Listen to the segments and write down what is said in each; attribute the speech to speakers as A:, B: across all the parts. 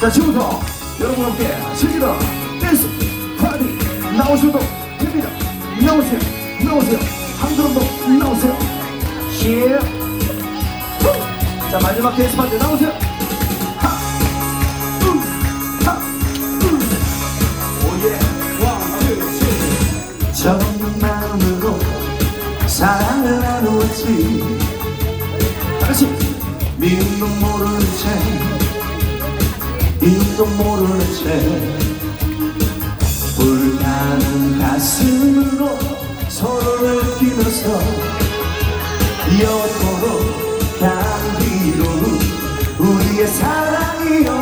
A: 자 지금부터 여러분과 함께 즐기러 댄스 파티 나오셔도 됩니다. 나오세요 나오세요. 한 걸음 더 나오세요. 예. 힐자 마지막 댄스 파티 나오세요. 하, 음, 하, 음. 오예. 와투
B: 적은 마음으로 사랑을 나누었지.
A: 다시
B: 미운 건 모르는 채 이도 모르는 채 불타는 가슴으로 서로를 끼면서 영원토록 향기로운 우리의 사랑이여.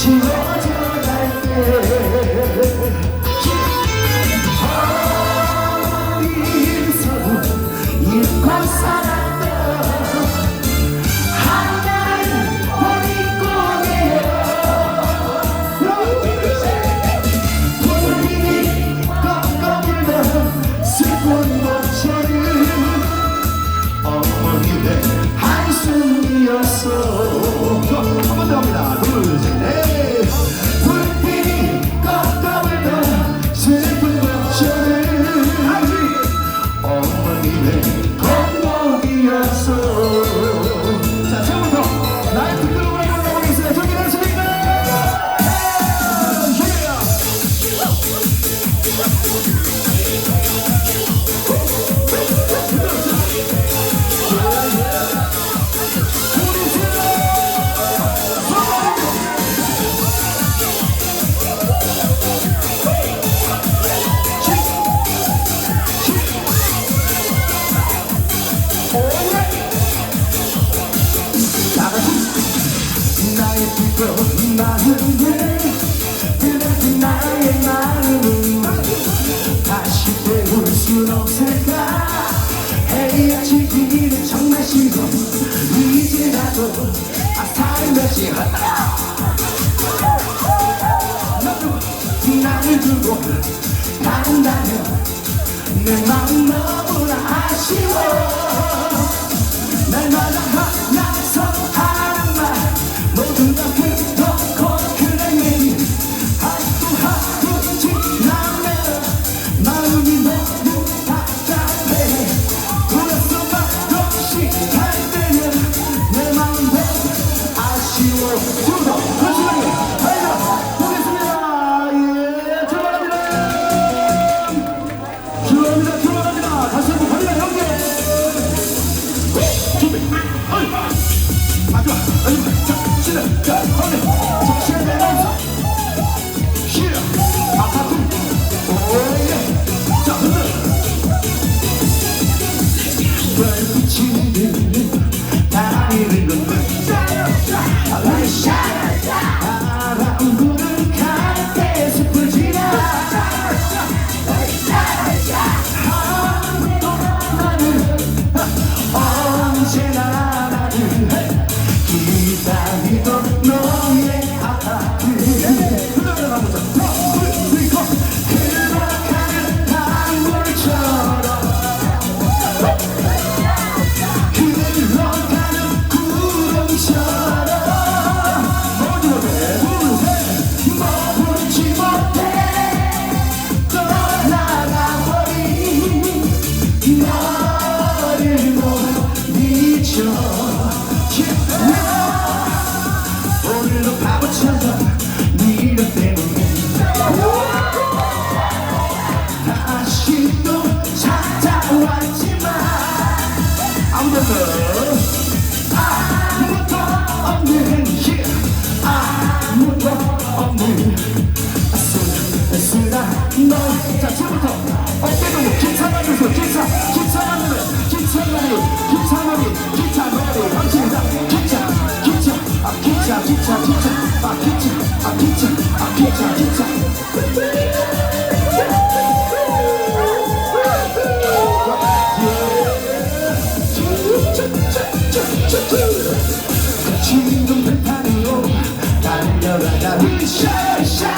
B: 지금 그런 마음을 그대는 나의 마음을
A: 다시
B: 배울 순 없을까 헤어질 길은 정말 싫어 이제라도 아 살며시 한다 너도 나를 두고 간다면 내 마음 그 비치는 나를 지금 펜타로 달려라 나 위샤 위샤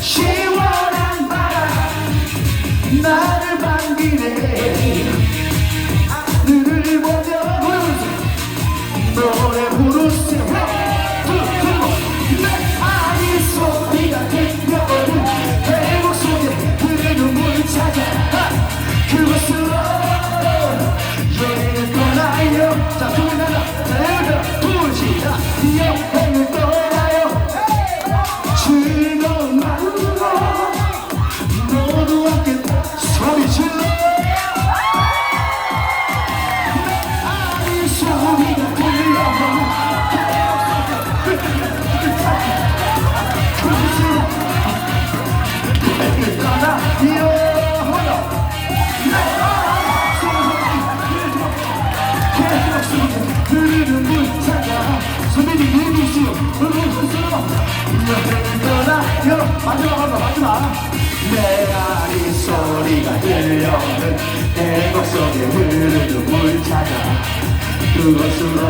B: She 떠나요 마지막 한번 마지막. 내 아리 소리가 들려오는 내 맘속에 흐르는 물 찾아 그것으로